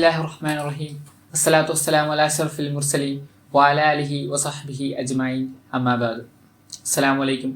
ബിസ്മില്ലാഹി റഹീം അസ്സലാത്തു അലാ അസ്സലാമു അലൈക്കും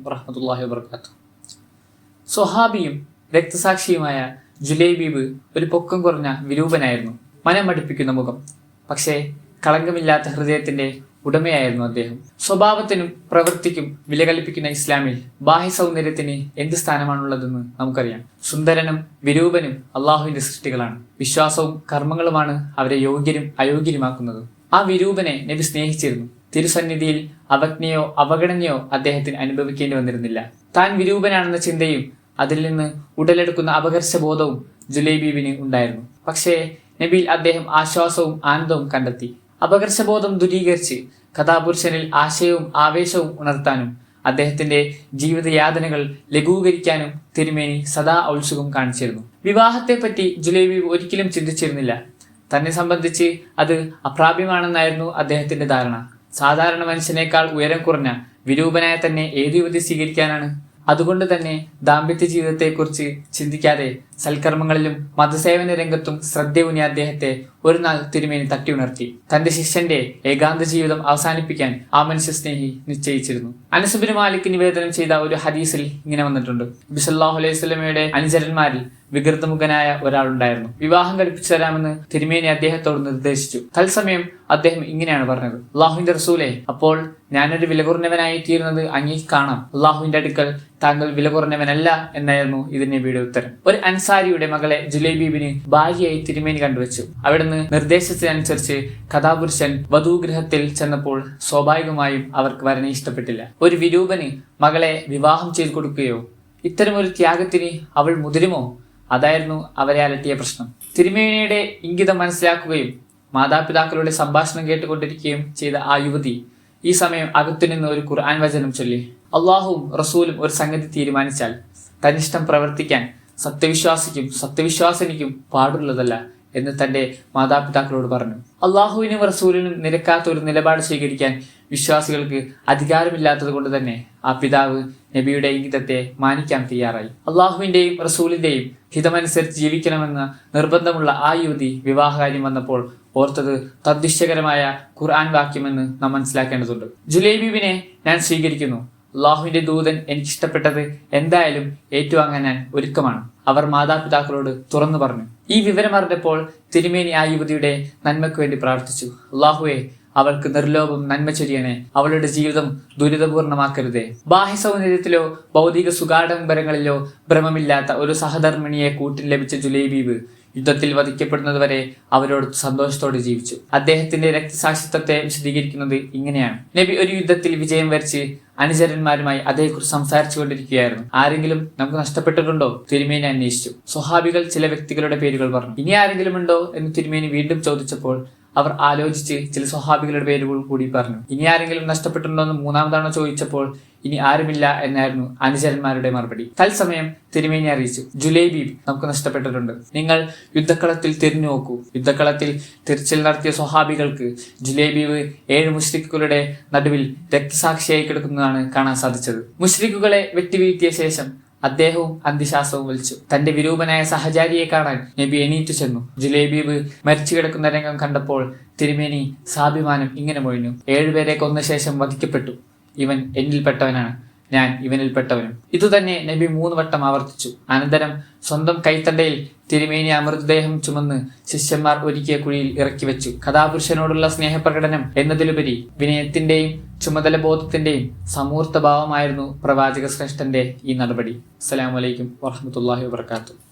സ്വഹാബിയും രക്തസാക്ഷിയുമായ ജുലൈബീബ് ഒരു പൊക്കം കുറഞ്ഞ വിരൂപനായിരുന്നു. മനം മടുപ്പിക്കുന്ന മുഖം. പക്ഷേ കളങ്കമില്ലാത്ത ഹൃദയത്തിന്റെ ഉടമയായിരുന്നു അദ്ദേഹം. സ്വഭാവത്തിനും പ്രവൃത്തിക്കും വില കൽപ്പിക്കുന്ന ഇസ്ലാമിൽ ബാഹ്യ സൗന്ദര്യത്തിന് എന്ത് സ്ഥാനമാണുള്ളതെന്ന് നമുക്കറിയാം. സുന്ദരനും വിരൂപനും അള്ളാഹുവിന്റെ സൃഷ്ടികളാണ്. വിശ്വാസവും കർമ്മങ്ങളുമാണ് അവരെ യോഗ്യരും അയോഗ്യരുമാക്കുന്നത്. ആ വിരൂപനെ നബി സ്നേഹിച്ചിരുന്നു. തിരുസന്നിധിയിൽ അവജ്ഞയോ അവഗണനയോ അദ്ദേഹത്തിന് അനുഭവിക്കേണ്ടി വന്നിരുന്നില്ല. താൻ വിരൂപനാണെന്ന ചിന്തയും അതിൽ നിന്ന് ഉടലെടുക്കുന്ന അപകർഷബോധവും ജുലൈബീബിന് ഉണ്ടായിരുന്നു. പക്ഷേ നബിയിൽ അദ്ദേഹം ആശ്വാസവും ആനന്ദവും കണ്ടെത്തി. അപകർഷബോധം ദുരീകരിച്ച് കഥാപുരുഷനിൽ ആശയവും ആവേശവും ഉണർത്താനും അദ്ദേഹത്തിന്റെ ജീവിതയാതനകൾ ലഘൂകരിക്കാനും തിരുമേനി സദാ ഔത്സുകം കാണിച്ചിരുന്നു. വിവാഹത്തെപ്പറ്റി ജുലേബി ഒരിക്കലും ചിന്തിച്ചിരുന്നില്ല. തന്നെ സംബന്ധിച്ച് അത് അപ്രാപ്യമാണെന്നായിരുന്നു അദ്ദേഹത്തിന്റെ ധാരണ. സാധാരണ മനുഷ്യനേക്കാൾ ഉയരം കുറഞ്ഞ വിരൂപനായ തന്നെ ഏത് യുവതി സ്വീകരിക്കാനാണ്? അതുകൊണ്ട് തന്നെ ദാമ്പത്യ ജീവിതത്തെക്കുറിച്ച് ചിന്തിക്കാതെ സൽക്കർമ്മങ്ങളിലും മതസേവന രംഗത്തും ശ്രദ്ധയൂന്നിയ അദ്ദേഹത്തെ ഒരു നാൾ തിരുമേനി തട്ടിയുണർത്തി തന്റെ ശിഷ്യന്റെ ഏകാന്ത ജീവിതം അവസാനിപ്പിക്കാൻ ആ മനുഷ്യ സ്നേഹി നിശ്ചയിച്ചിരുന്നു. അനസുബിന് മാലിക് നിവേദനം ചെയ്ത ഒരു ഹദീസിൽ ഇങ്ങനെ വന്നിട്ടുണ്ട്. ബിസല്ലാഹു അലൈഹി സ്വലമയുടെ അനുചരന്മാരിൽ വികൃതമുഖനായ ഒരാളുണ്ടായിരുന്നു. വിവാഹം കഴിപ്പിച്ചു തരാമെന്ന് തിരുമേനി അദ്ദേഹത്തോട് നിർദ്ദേശിച്ചു. തത്സമയം അദ്ദേഹം ഇങ്ങനെയാണ് പറഞ്ഞത്. അള്ളാഹുവിന്റെ റസൂലെ അപ്പോൾ ഞാനൊരു വില കുറഞ്ഞവനായി തീരുന്നത് അങ്ങേ കാണാം. അള്ളാഹുവിന്റെ അടുക്കൽ താങ്കൾ വില കുറഞ്ഞവനല്ല എന്നായിരുന്നു ഇതിന്റെ വീട് ഉത്തരം. ഒരു അൻസാരിയുടെ മകളെ ജുലൈബീബിന് ഭാര്യയായി തിരുമേനി കണ്ടുവച്ചു. അവിടുന്ന് നിർദ്ദേശത്തിനനുസരിച്ച് കഥാപുരുഷൻ വധൂഗൃഹത്തിൽ ചെന്നപ്പോൾ സ്വാഭാവികമായും അവർക്ക് വരനെ ഇഷ്ടപ്പെട്ടില്ല. ഒരു വിരൂപന് മകളെ വിവാഹം ചെയ്തു കൊടുക്കുകയോ ഇത്തരമൊരു ത്യാഗത്തിന് അവൾ മുതിരുമോ? അതായിരുന്നു അവരെ അലട്ടിയ പ്രശ്നം. തിരുമേനിയുടെ ഇംഗിതം മനസ്സിലാക്കുകയും മാതാപിതാക്കളുടെ സംഭാഷണം കേട്ടുകൊണ്ടിരിക്കുകയും ചെയ്ത ആ യുവതി ഈ സമയം അകത്തുനിന്ന് ഒരു ഖുർആൻ വചനം ചൊല്ലി. അള്ളാഹുവും റസൂലും ഒരു സംഗതി തീരുമാനിച്ചാൽ തന്നിഷ്ടം പ്രവർത്തിക്കാൻ സത്യവിശ്വാസിക്കും സത്യവിശ്വാസിനിക്കും പാടുള്ളതല്ല. എന്ന് തന്റെ മാതാപിതാക്കളോട് പറഞ്ഞു. അള്ളാഹുവിനും റസൂലിനും നിരക്കാത്ത ഒരു നിലപാട് സ്വീകരിക്കാൻ വിശ്വാസികൾക്ക് അധികാരമില്ലാത്തത് കൊണ്ട് തന്നെ ആ പിതാവ് നബിയുടെ ഇംഗിതത്തെ മാനിക്കാൻ തയ്യാറായി. അള്ളാഹുവിന്റെയും റസൂലിന്റെയും ഹിതമനുസരിച്ച് ജീവിക്കണമെന്ന നിർബന്ധമുള്ള ആ യുവതി വിവാഹകാര്യം വന്നപ്പോൾ ഓർത്തത് തദ്ദിശ്യകരമായ ഖുർആൻ വാക്യമെന്ന് നാം മനസ്സിലാക്കേണ്ടതുണ്ട്. ജുലൈബീബിനെ ഞാൻ സ്വീകരിക്കുന്നു. അള്ളാഹുവിന്റെ ദൂതൻ എനിക്കിഷ്ടപ്പെട്ടത് എന്തായാലും ഏറ്റുവാങ്ങാൻ ഞാൻ ഒരുക്കമാണ്. അവർ മാതാപിതാക്കളോട് തുറന്നു പറഞ്ഞു. ഈ വിവരം അറിഞ്ഞപ്പോൾ തിരുമേനി ആ യുവതിയുടെ നന്മയ്ക്ക് വേണ്ടി പ്രാർത്ഥിച്ചു. അള്ളാഹുവെ അവൾക്ക് നിർലോഭം നന്മ ചൊരിയണേ. അവളുടെ ജീവിതം ദുരിതപൂർണമാക്കരുതേ. ബാഹ്യ സൗന്ദര്യത്തിലോ ഭൗതിക സുഗാഡംബരങ്ങളിലോ ഭ്രമമില്ലാത്ത ഒരു സഹധർമ്മിണിയെ കൂട്ടിൽ ലഭിച്ച ജുലൈബീബ് യുദ്ധത്തിൽ വധിക്കപ്പെടുന്നതുവരെ അവരോട് സന്തോഷത്തോടെ ജീവിച്ചു. അദ്ദേഹത്തിന്റെ രക്തസാക്ഷിത്വത്തെ വിശദീകരിക്കുന്നത് ഇങ്ങനെയാണ്. നബി ഒരു യുദ്ധത്തിൽ വിജയം വരിച്ച് അനുചരന്മാരുമായി അതേക്കുറിച്ച് സംസാരിച്ചു കൊണ്ടിരിക്കുകയായിരുന്നു ആരെങ്കിലും നമുക്ക് നഷ്ടപ്പെട്ടിട്ടുണ്ടോ? തിരുമേനി അന്വേഷിച്ചു. സ്വഹാബികൾ ചില വ്യക്തികളുടെ പേരുകൾ പറഞ്ഞു. ഇനി ആരെങ്കിലും ഉണ്ടോ എന്ന് തിരുമേനി വീണ്ടും ചോദിച്ചപ്പോൾ അവർ ആലോചിച്ച് ചില സ്വഹാബികളുടെ പേരുകൾ കൂടി പറഞ്ഞു. ഇനി ആരെങ്കിലും നഷ്ടപ്പെട്ടിട്ടുണ്ടോ എന്ന് മൂന്നാം തവണ ചോദിച്ചപ്പോൾ ഇനി ആരുമില്ല എന്നായിരുന്നു അനുചരന്മാരുടെ മറുപടി. തത്സമയം തിരുമേനി അറിയിച്ചു ജുലൈബീബ് നമുക്ക് നഷ്ടപ്പെട്ടിട്ടുണ്ട്. നിങ്ങൾ യുദ്ധക്കളത്തിൽ തിരിഞ്ഞു നോക്കൂ. യുദ്ധക്കളത്തിൽ തിരച്ചിൽ നടത്തിയ സ്വഹാബികൾക്ക് ജുലൈബീബ് ഏഴ് മുഷ്രിഖുകളുടെ നടുവിൽ രക്തസാക്ഷിയായി കിടക്കുന്നതാണ് കാണാൻ സാധിച്ചത്. മുഷ്രിഖുകളെ വെട്ടിവീഴ്ത്തിയ ശേഷം അദ്ദേഹവും അന്ത്യശ്വാസവും വലിച്ചു തന്റെ വിരൂപനായ സഹചാരിയെ കാണാൻ നബി എണീറ്റു ചെന്നു. ജുലേബീബ് മരിച്ചു കിടക്കുന്ന രംഗം കണ്ടപ്പോൾ തിരുമേനി സാഭിമാനം ഇങ്ങനെ മൊഴിഞ്ഞു. ഏഴുപേരെ കൊന്ന ശേഷം വധിക്കപ്പെട്ടു. ഇവൻ എന്നിൽപ്പെട്ടവനാണ്. ഞാൻ ഇവനിൽപ്പെട്ടവനും. ഇതുതന്നെ നബി മൂന്ന് വട്ടം ആവർത്തിച്ചു. അനന്തരം സ്വന്തം കൈത്തണ്ടയിൽ തിരുമേനി അമൃതദേഹം ചുമന്ന് ശിഷ്യന്മാർ ഒരുക്കിയ കുഴിയിൽ ഇറക്കി വെച്ചു. കഥാപുരുഷനോടുള്ള സ്നേഹപ്രകടനം എന്നതിലുപരി വിനയത്തിന്റെയും ചുമതല ബോധത്തിന്റെയും സമൂർത്ത ഭാവമായിരുന്നു പ്രവാചക ശ്രേഷ്ഠന്റെ ഈ നടപടി. അസ്സലാമലൈക്കും വറഹമത്തല്ലാഹി വാത്തു